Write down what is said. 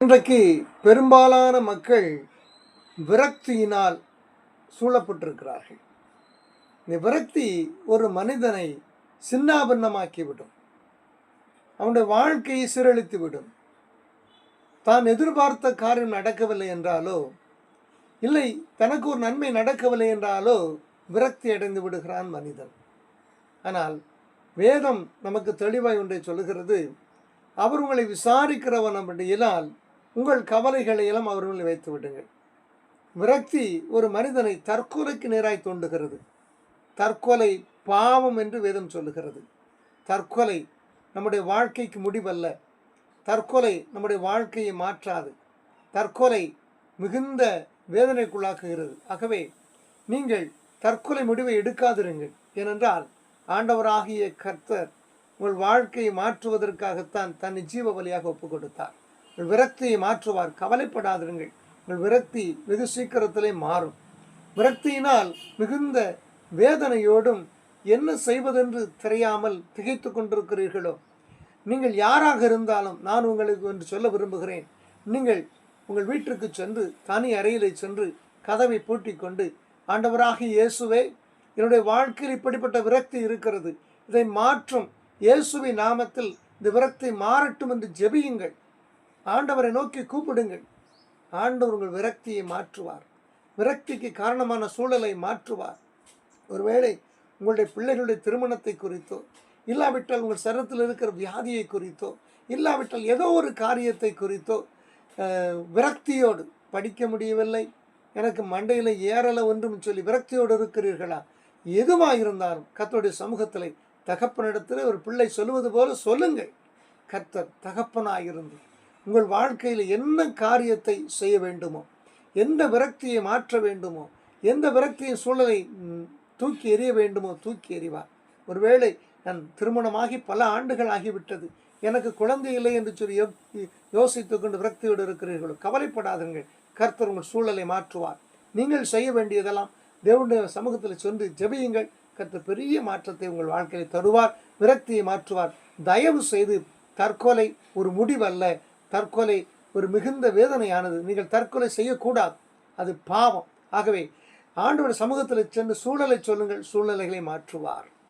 இன்றைக்கு பெரும்பாலான மக்கள் விரக்தியினால் சூழப்பட்டிருக்கிறார்கள். இந்த விரக்தி ஒரு மனிதனை சின்னாபின்னமாக்கிவிடும். அவனுடைய வாழ்க்கையை சீரழித்து விடும் தான் எதிர்பார்த்த காரியம் நடக்கவில்லை என்றாலோ இல்லை தனக்கு ஒரு நன்மை நடக்கவில்லை என்றாலோ விரக்தி அடைந்து விடுகிறான் மனிதன். ஆனால் வேதம் நமக்கு தெளிவாய் ஒன்றை சொல்லுகிறது அவர் உங்களை விசாரிக்கிறவன் அப்படியினால் உங்கள் கவலைகளை எல்லாம் அவர்களை வைத்து விடுங்கள். விரக்தி ஒரு மனிதனை தற்கொலைக்கு நேராய் தோண்டுகிறது. தற்கொலை பாவம் என்று வேதம் சொல்லுகிறது. தற்கொலை நம்முடைய வாழ்க்கைக்கு முடிவல்ல. தற்கொலை நம்முடைய வாழ்க்கையை மாற்றாது. தற்கொலை மிகுந்த வேதனைக்குள்ளாக்குகிறது. ஆகவே நீங்கள் தற்கொலை முடிவை எடுக்காதிருங்கள். ஏனென்றால் ஆண்டவராகிய கர்த்தர் உங்கள் வாழ்க்கையை மாற்றுவதற்காகத்தான் தன்னை ஜீவ வழியாக ஒப்பு கொடுத்தார் உங்கள் விரக்தியை மாற்றுவார். கவலைப்படாதிருங்கள். உங்கள் விரக்தி வெகு சீக்கிரத்திலே மாறும். விரக்தியினால் மிகுந்த வேதனையோடும் என்ன செய்வதென்று தெரியாமல் திகைத்து கொண்டிருக்கிறீர்களோ? நீங்கள் யாராக இருந்தாலும் நான் உங்களுக்கு ஒன்று சொல்ல விரும்புகிறேன். நீங்கள் உங்கள் வீட்டிற்கு சென்று தனி அறையிலே சென்று கதவை பூட்டிக்கொண்டு கொண்டு இயேசுவே என்னுடைய வாழ்க்கையில் இப்படிப்பட்ட விரக்தி இருக்கிறது. இதை மாற்றும் இயேசுவின் நாமத்தில் இந்த விரக்தி மாறட்டும் என்று ஜெபியுங்கள். ஆண்டவரை நோக்கி கூப்பிடுங்கள். ஆண்டவர் உங்கள் விரக்தியை மாற்றுவார். விரக்திக்கு காரணமான சூழலை மாற்றுவார். ஒருவேளை உங்களுடைய பிள்ளைகளுடைய திருமணத்தை குறித்தோ இல்லாவிட்டால் உங்கள் சரத்தில் இருக்கிற வியாதியை குறித்தோ இல்லாவிட்டால் ஏதோ ஒரு காரியத்தை குறித்தோ விரக்தியோடு படிக்க முடியவில்லை. எனக்கு மண்டையில் ஏறலை ஒன்றும் சொல்லி விரக்தியோடு இருக்கிறீர்களா? எதுவாக இருந்தாலும் கத்தோடைய சமூகத்தில் தகப்பனிடத்தில் ஒரு பிள்ளை சொல்லுவது போல சொல்லுங்கள். கர்த்தர் தகப்பனாயிருந்து உங்கள் வாழ்க்கையில் என்ன காரியத்தை செய்ய வேண்டுமோ எந்த விரக்தியை மாற்ற வேண்டுமோ எந்த விரக்தியின் சூழலை தூக்கி எறிய வேண்டுமோ தூக்கி எறிவார். ஒருவேளை நான் திருமணமாகி பல ஆண்டுகள் ஆகிவிட்டது. எனக்கு குழந்தை இல்லை என்று சொல்லி யோசித்து யோசித்துக் கொண்டு விரக்தியோடு இருக்கிறீர்களோ கவலைப்படாதீர்கள். கர்த்தர் உங்கள் சூழலை மாற்றுவார். நீங்கள் செய்ய வேண்டியதெல்லாம் தேவனுடைய சமூகத்தில் சென்று ஜெபியுங்கள். கர்த்தர் பெரிய மாற்றத்தை உங்கள் வாழ்க்கையில் தருவார் விரக்தியை மாற்றுவார். தயவு செய்து தற்கொலை ஒரு முடிவல்ல. தற்கொலை ஒரு மிகுந்த வேதனையானது. நீங்கள் தற்கொலை செய்யக்கூடாது. அது பாவம். ஆகவே ஆண்டவர் சமூகத்தில் சென்று சூழலை சொல்லுங்கள். சூழ்நிலைகளை மாற்றுவார்.